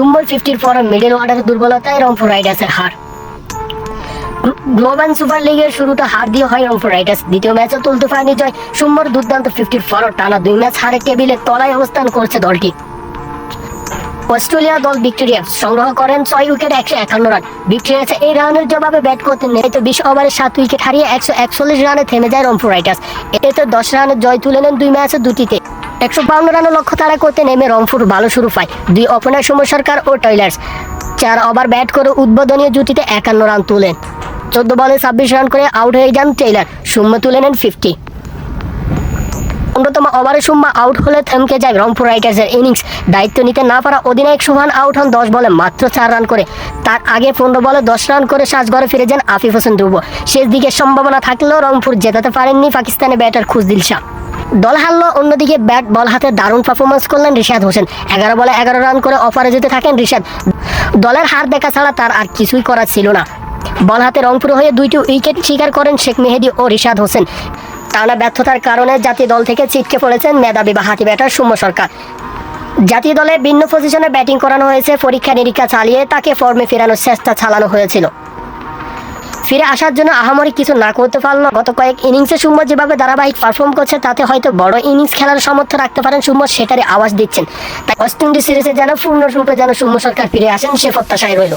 সুম্বর ফিফটির পর মিডল অর্ডারের দুর্বলতায় রংপুর রাইডার্সের হার। গ্লোবাল সুপার লিগের শুরুতে হার দিয়ে হয় রংপুর রাইডার্স। দ্বিতীয় ম্যাচে তুলতে পারেনি জয়। সুম্বর দুর্দান্ত ফিফটির পর টানা দুই ম্যাচ হারে টেবিলের তলায় অবস্থান করছে দলটি। অস্ট্রেলিয়া দল ভিক্টোরিয়া সংগ্রহ করেন ছয় উইকেট একশো একান্ন রান। ভিক্টোরিয়াস এই রানের জবাবে ব্যাট করতে নেই। তো বিশ ওভারে সাত উইকেট হারিয়ে একশো একচল্লিশ রানে থেমে যায় রংপুর রাইডার্স। এতে দশ রানের জয় তুলে নেন দুই ম্যাচে দুটিতে। একশো বাউন্ন রানের লক্ষ্য তারা করতে নেমে রংপুর ভালো শুরু পায়। দুই ওপেনার সৌম্য সরকার ও টয়লার্স চার ওভার ব্যাট করে উদ্বোধনীয় জুটিতে একান্ন রান তুলেন। চোদ্দ বলে ছাব্বিশ রান করে আউট হয়ে যান টেইলার। সৌম্য তুলে নেন ফিফটি। অন্যতম ওভারে সুম্মা আউট হলে থমকে যায় রংপুর রাইডার্সের ইনিংস। দায়িত্ব নিতে না পারা অধিনায়ক সুহান আউট হন দশ বলে মাত্র চার রান করে। তার আগে পনেরো বলে দশ রান করে সাজঘরে ফিরে যান আফিফ হোসেন ধ্রুব। শেষ দিকে সম্ভাবনা থাকলেও রংপুর জেতাতে পারেননি পাকিস্তানি ব্যাটার খুশদিল শাহ। দল হারলো, অন্যদিকে ব্যাট বল হাতে দারুণ পারফরমেন্স করলেন রিশাদ হোসেন। এগারো বলে এগারো রান করে অফারে যেতে থাকেন রিশাদ। দলের হার দেখা ছাড়া তার আর কিছুই করার ছিল না। বল হাতে রংপুর হয়ে দুইটি উইকেট শিকার করেন শেখ মেহেদি ও রিশাদ হোসেন। টানা ব্যর্থতার কারণে জাতীয় দল থেকে ছিটকে পড়েছেন মেধাবী বাহাতি ব্যাটার সৌম্য সরকার। জাতীয় দলে ভিন্ন পজিশনে ব্যাটিং করানো হয়েছে, পরীক্ষা নিরীক্ষা চালিয়ে তাকে ফর্মে ফেরানোর চেষ্টা চালানো হয়েছিল। ফিরে আসার জন্য আহামরি কিছু না করতে পারল। গত কয়েক ইনিংসে সুম্বর যেভাবে ধারাবাহিক পারফর্ম করছে, তাতে হয়তো বড় ইনিংস খেলার সমর্থ রাখতে পারেন সুম্বর সেটারই আওয়াজ দিচ্ছেন। তাই ওয়েস্ট ইন্ডিজ সিরিজে যেন পূর্ণরূপে যেন সুম্ম সরকার ফিরে আসেন, সে প্রত্যাশায় রইল।